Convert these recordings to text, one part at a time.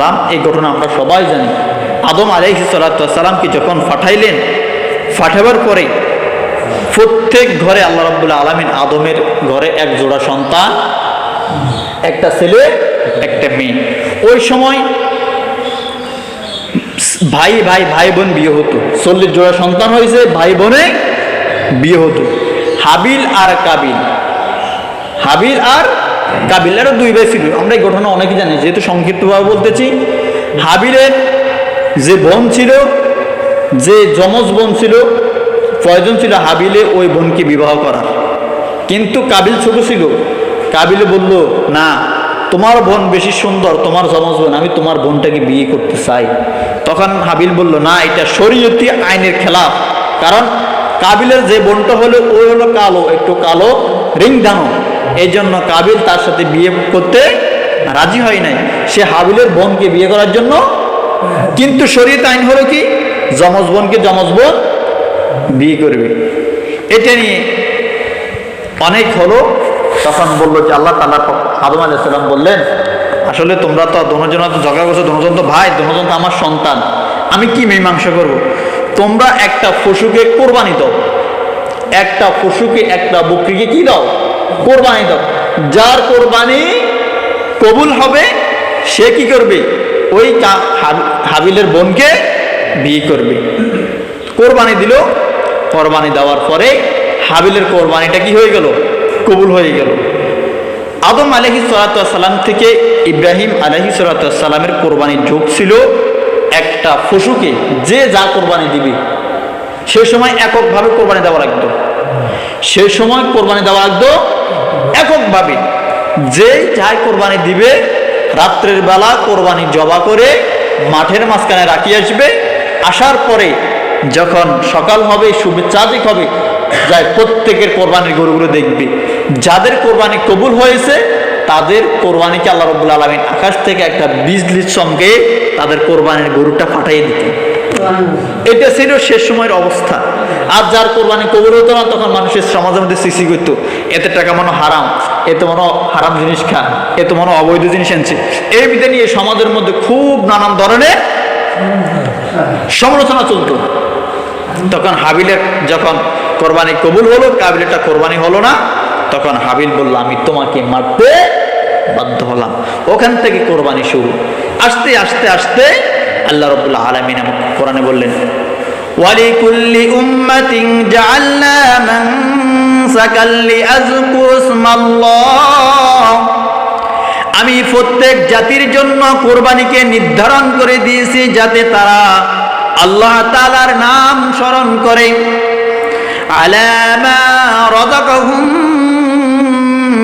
সালাম এই ঘটনা আমরা সবাই জানি। আদম আলাইহি সালাতামকে যখন ফাটাইলেন, ফাটাবার পরে প্রত্যেক ঘরে আল্লাহ রাব্বুল আলমিন আদমের ঘরে এক জোড়া সন্তান, একটা ছেলে, একটা মেয়ে। ওই সময় ভাই ভাই ভাই বোন বিয়ে হতো। চল্লিশ জোড়া সন্তান হয়েছে, ভাই বোনে বিয়ে হতো। হাবিল আর কাবিল। হাবিল আর কাবিলেরও দুই ভাই ছিল। আমরা এই ঘটনা অনেকে জানি। যেহেতু সংক্ষিপ্তভাবে বলতেছি হাবিলের যে বোন ছিল, যে যমজ বোন ছিল প্রয়োজন ছিল হাবিলে ওই বোনকে বিবাহ করার। কিন্তু কাবিল ছোট ছিল। কাবিলে বলল, না, তোমার বোন বেশি সুন্দর, তোমার যমজ বোন, আমি তোমার বোনটাকে বিয়ে করতে চাই। তখন হাবিল বলল, না, এটা শরীয়তি আইনের খেলাফ। কারণ কাবিলের যে বোনটা হলো, ওই হলো কালো, একটু কালো রিং দানো এই জন্য কাবিল তার সাথে বিয়ে করতে রাজি হয় নাই। সে হাবিলের বোনকে বিয়ে করার জন্য। কিন্তু শরীর আইন হলো কি? যমজ বোনকে যমজ বোন বিয়ে করবে। এটা নিয়ে অনেক হলো। তখন বলল যে আল্লাহ তাল্লাহ আদম আলাইসাল্লাম বললেন, আসলে তোমরা তো দনোজন তো ঝগড়া করছ দনোজন তো ভাই দনোজন তো আমার সন্তান। আমি কি মীমাংসা করব? তোমরা একটা পশুকে কোরবানি দাও। একটা পশুকে একটা বকরিকে কি দাও? কোরবানি দাও। যার কোরবানি কবুল হবে, সে কি করবে? ওই হাবিলের বোনকে বিয়ে করবে। কোরবানি দিল, কোরবানি দেওয়ার পরে হাবিলের কোরবানিটা কি হয়ে গেল? কবুল হয়ে গেল। আদম আলহি সালাম থেকে ইব্রাহিম আলহি সালামের কোরবানির যোগ ছিল একটা পশুকে যে যা কোরবানি দিবে, সে সময় এককভাবে কোরবানি দেওয়া লাগতো। সে সময় কোরবানি দেওয়া লাগতো এককভাবে। যে যাই কোরবানি দিবে রাত্রের বেলা কোরবানি জবা করে মাঠের মাঝখানে রাখি আসবে। আসার পরে যখন সকাল হবে শুভেচ্ছা দিক হবে যাই প্রত্যেকের কোরবানির গরুগুলো দেখবে। যাদের কোরবানি কবুল হয়েছে তাদের কোরবানিকে আল্লাহ রব্বুল আলমিন আকাশ থেকে একটা বিজলির সঙ্গে তাদের কোরবানির গরুটা পাঠিয়ে দিতেন। এটা ছিল শেষ সময়ের অবস্থা। আর যার কোরবানি কবুল হতো না, তখন মানুষের সমাজের মধ্যে সিসি করতো। এতে টাকা মনে হারাম, এত মনে হারাম জিনিস খা, এত মনে অবৈধ জিনিস আনছে এই বিধে নিয়ে সমাজের মধ্যে খুব নানান ধরনের সমালোচনা চলতো। তখন হাবিলের যখন কোরবানি কবুল হলো, কাবিলেরটা কোরবানি হলো না, তখন হাবিল বলল, আমি তোমাকে মারতে বাধ্য হলাম। ওখান থেকে কোরবানি শুরু। আসতে আসতে আসতে আল্লাহ রবুল্লাহ আলমিন আমাকে কোরআনে বললেন, ওয়ালিকুল্লি উম أمة جعلنا منسكا ليذكروا اسم الله আমি প্রত্যেক জাতির জন্য কোরবানিকে নির্ধারণ করে দিয়েছি যাতে তারা আল্লাহ তালার নাম স্মরণ করে আলামা রাযাকাহুম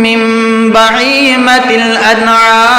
মিন বাহিমাতিল আনআম